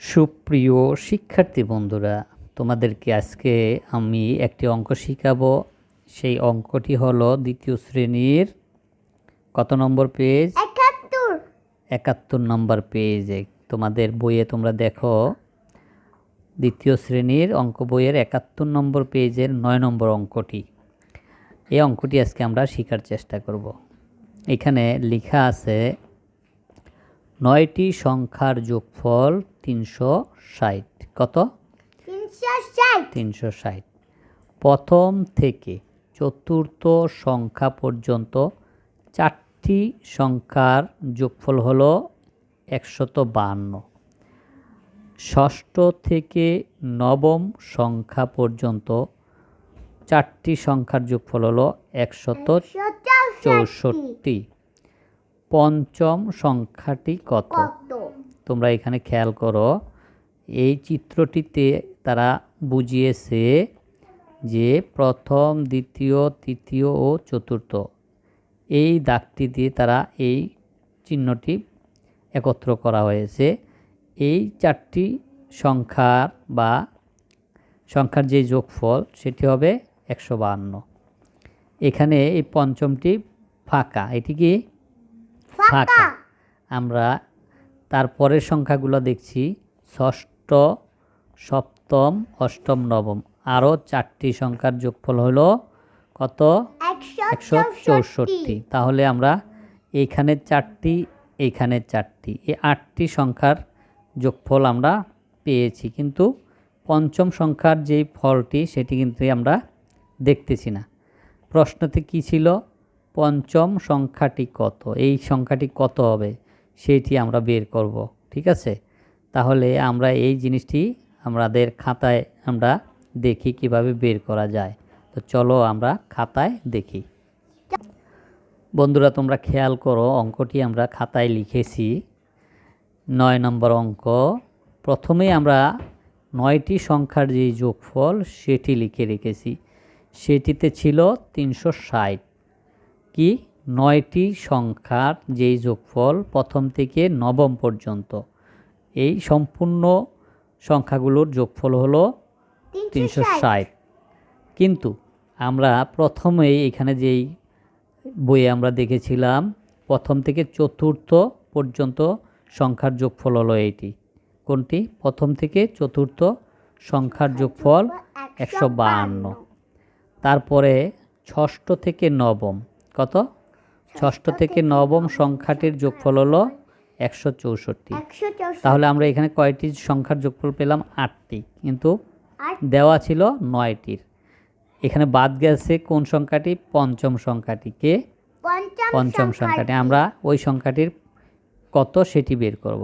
সুপ্রিয় শিক্ষার্থী বন্ধুরা তোমাদেরকে আজকে আমি একটি অঙ্ক শিখাবো। সেই অঙ্কটি হলো দ্বিতীয় শ্রেণির কত নম্বর পেজ? একাত্তর। একাত্তর নম্বর পেজে। তোমাদের বইয়ে তোমরা দেখো দ্বিতীয় শ্রেণির অঙ্ক বইয়ের একাত্তর নম্বর পেজের নয় নম্বর অঙ্কটি। এই অঙ্কটি আজকে আমরা শেখার চেষ্টা করব। এখানে লেখা আছে নয়টি সংখ্যার যোগফল তিনশো ষাট। কত? তিনশো ষাট। তিনশো ষাট। প্রথম থেকে চতুর্থ সংখ্যা পর্যন্ত চারটি সংখ্যার যোগফল হল একশত বাহান্ন। ষষ্ঠ থেকে নবম সংখ্যা পর্যন্ত চারটি সংখ্যার যোগফল হল একশত চৌষট্টি। পঞ্চম সংখ্যাটি কত? তোমরা এখানে খেয়াল করো এই চিত্রটিতে তারা বুঝিয়েছে যে প্রথম দ্বিতীয় তৃতীয় ও চতুর্থ এই দাগটি দিয়ে তারা এই চিহ্নটি একত্র করা হয়েছে। এই চারটি সংখ্যার বা সংখ্যার যে যোগফল সেটি হবে একশো বাহান্ন। এখানে এই পঞ্চমটি ফাঁকা এটি কি? ফাঁকা। আমরা তারপরের সংখ্যাগুলো দেখছি। ষষ্ঠ, সপ্তম, অষ্টম, নবম। আরও চারটি সংখ্যার যোগফল হলো কত? একশো চৌষট্টি। তাহলে আমরা এইখানে চারটি এইখানে চারটি। এই আটটি সংখ্যার যোগফল আমরা পেয়েছি। কিন্তু পঞ্চম সংখ্যার যেই ফলটি, সেটি কিন্তু আমরা দেখতেছি না। প্রশ্নতে কি ছিল? পঞ্চম সংখ্যাটি কত? এই সংখ্যাটি কত হবে? সেইটি আমরা বের করব, ঠিক আছে? তাহলে আমরা এই জিনিসটি আমাদের খাতায় আমরা দেখি কীভাবে বের করা যায়। তো চলো আমরা খাতায় দেখি। বন্ধুরা, তোমরা খেয়াল করো, অঙ্কটি আমরা খাতায় লিখেছি। নয় নম্বর অঙ্ক, প্রথমে আমরা নয়টি সংখ্যার যে যোগফল সেটি লিখে রেখেছি। সেটিতে ছিল তিনশো ষাট। কি? নয়টি সংখ্যার যেই যোগফল প্রথম থেকে নবম পর্যন্ত, এই সম্পূর্ণ সংখ্যাগুলোর যোগফল হলো তিনশো ষাট। কিন্তু আমরা প্রথমেই এখানে যেই বইয়ে আমরা দেখেছিলাম, প্রথম থেকে চতুর্থ পর্যন্ত সংখ্যার যোগফল হলো এইটি। কোনটি? প্রথম থেকে চতুর্থ সংখ্যার যোগফল একশো বাহান্ন। তারপরে ষষ্ঠ থেকে নবম, কত? ষষ্ঠ থেকে নবম সংখ্যাটির যোগফল হলো একশো চৌষট্টি। তাহলে আমরা এখানে কয়টি সংখ্যার যোগফল পেলাম? আটটি। কিন্তু দেওয়া ছিল নয়টির। এখানে বাদ গেছে কোন সংখ্যাটি? পঞ্চম সংখ্যাটিকে পঞ্চম পঞ্চম সংখ্যাটি। আমরা ওই সংখ্যাটির কত সেটি বের করব।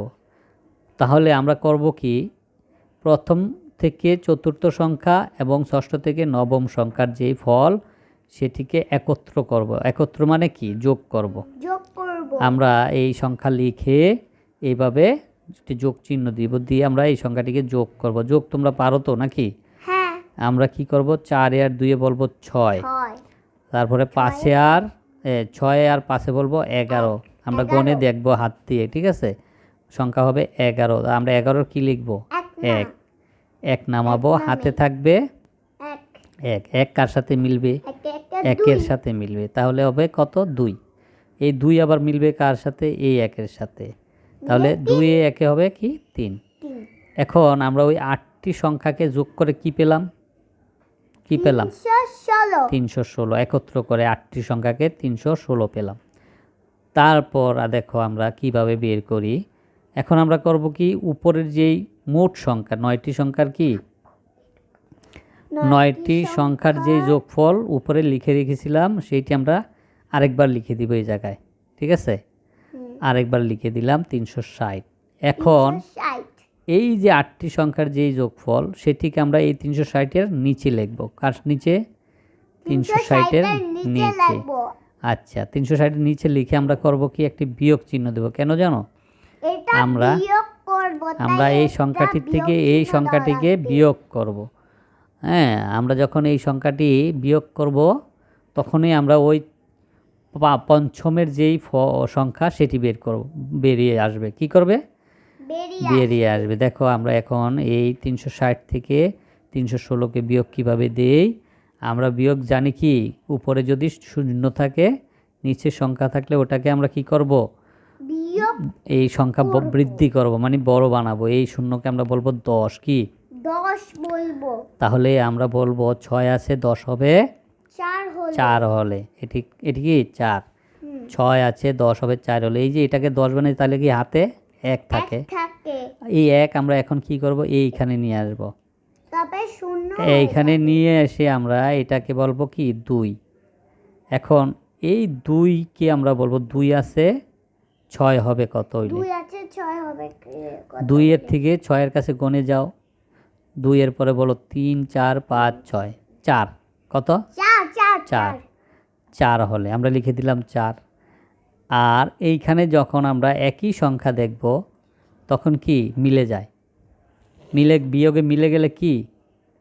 তাহলে আমরা করব কি? প্রথম থেকে চতুর্থ সংখ্যা এবং ষষ্ঠ থেকে নবম সংখ্যার যেই ফল সেটিকে একত্র করব। একত্র মানে কি? যোগ করব। যোগ করব। আমরা এই সংখ্যা লিখে এইভাবে যোগ চিহ্ন দিব দিয়ে আমরা এই সংখ্যাটিকে যোগ করব। যোগ তোমরা পারো তো নাকি? হ্যাঁ। আমরা কি করব? চারে আর দুয়ে বলব ছয়। তারপরে পাঁচে আর ছয় আর পাঁচে বলব এগারো। আমরা গণে দেখব হাত দিয়ে ঠিক আছে? সংখ্যা হবে এগারো। আমরা এগারোর কি লিখব? এক এক। নামাবো হাতে থাকবে এক। এক। এক কার সাথে মিলবে? একের সাথে মিলবে। তাহলে হবে কত? দুই। এই দুই আবার মিলবে কার সাথে? এই একের সাথে। তাহলে দুই একে হবে কি? তিন। এখন আমরা ওই আটটি সংখ্যাকে যোগ করে কি পেলাম? কি পেলাম? তিনশো ষোলো। তিনশো ষোলো। একত্র করে আটটি সংখ্যাকে তিনশো ষোলো পেলাম। তারপর আর দেখো আমরা কীভাবে বের করি? এখন আমরা করব কি? উপরের যেই মোট সংখ্যা নয়টি সংখ্যার কি? নয়টি সংখ্যার যেই যোগফল উপরে লিখে রেখেছিলাম সেইটি আমরা আরেকবার লিখে দিব এই জায়গায় ঠিক আছে? আরেকবার লিখে দিলাম তিনশো ষাট। এখন এই যে আটটি সংখ্যার যেই যোগফল সেটিকে আমরা এই তিনশো ষাটের নিচে লিখব। কার নিচে? তিনশো ষাটের নিচে আচ্ছা তিনশো ষাটের নিচে লিখে আমরা করব কি একটি বিয়োগ চিহ্ন দেব? কেন জানো? আমরা- আমরা এই সংখ্যাটির থেকে এই সংখ্যাটিকে বিয়োগ করব। হ্যাঁ আমরা যখন এই সংখ্যাটি বিয়োগ করব তখনই আমরা ওই পঞ্চমের যেই ফ সংখ্যা সেটি বের করব বেরিয়ে আসবে। কি করবে? বেরিয়ে আসবে। দেখো আমরা এখন এই তিনশো ষাট থেকে তিনশো ষোলোকে বিয়োগ কীভাবে দেই? আমরা বিয়োগ জানি কি? উপরে যদি শূন্য থাকে নিচে সংখ্যা থাকলে ওটাকে আমরা কি করব? এই সংখ্যা বৃদ্ধি করব। মানে বড় বানাবো। এই শূন্যকে আমরা বলব দশ। কি? দশ বলব। তাহলে আমরা বলব ছয় আছে দশ হবে? চার হলো। চার হলে। এটি এটি কি চার। ছয় আছে দশ হবে চার হলে। এই যে এটাকে দশ বানাই তাহলে কি হাতে? এক থাকে। এই এক আমরা এখন কি করব? এইখানে নিয়ে আসব। এইখানে নিয়ে এসে আমরা এটাকে বলব কি? দুই। এখন এই দুইকে আমরা বলব দুই আছে ছয় হবে কত হইলে? দুই আছে ছয় হবে কি- কত? দুইয়ের থেকে ছয়ের কাছে গণে যাও। দুইয়ের পরে বলো তিন চার পাঁচ ছয়। চার। কত? চার চার হলে আমরা লিখে দিলাম চার। আর এইখানে যখন আমরা একই সংখ্যা দেখব তখন কি মিলে যায়? মিলে বিয়োগে মিলে গেলে কি?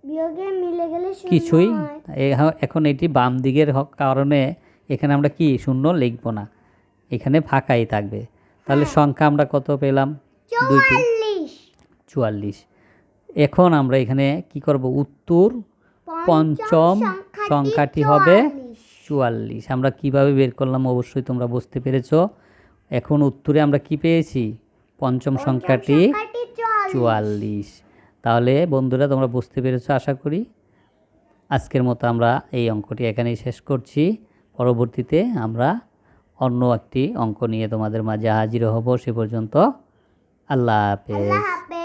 বিয়োগে মিলে গেলে কিছুই এ- এখন এটি বাম দিকের কারণে এখানে আমরা কি শূন্য লিখব না। এখানে ফাঁকাই থাকবে। তাহলে সংখ্যা আমরা কত পেলাম? দুইটি। চুয়াল্লিশ। এখন আমরা এখানে কি করব? উত্তর পঞ্চম সংখ্যাটি হবে চুয়াল্লিশ। আমরা কীভাবে বের করলাম? অবশ্যই তোমরা বুঝতে পেরেছ। এখন উত্তরে আমরা কি পেয়েছি? পঞ্চম সংখ্যাটি চুয়াল্লিশ। তাহলে বন্ধুরা তোমরা বুঝতে পেরেছ আশা করি। আজকের মতো আমরা এই অঙ্কটি এখানেই শেষ করছি। পরবর্তীতে আমরা অন্য একটি অঙ্ক নিয়ে তোমাদের মাঝে হাজির হব। সে পর্যন্ত আল্লাহ হাফেজ।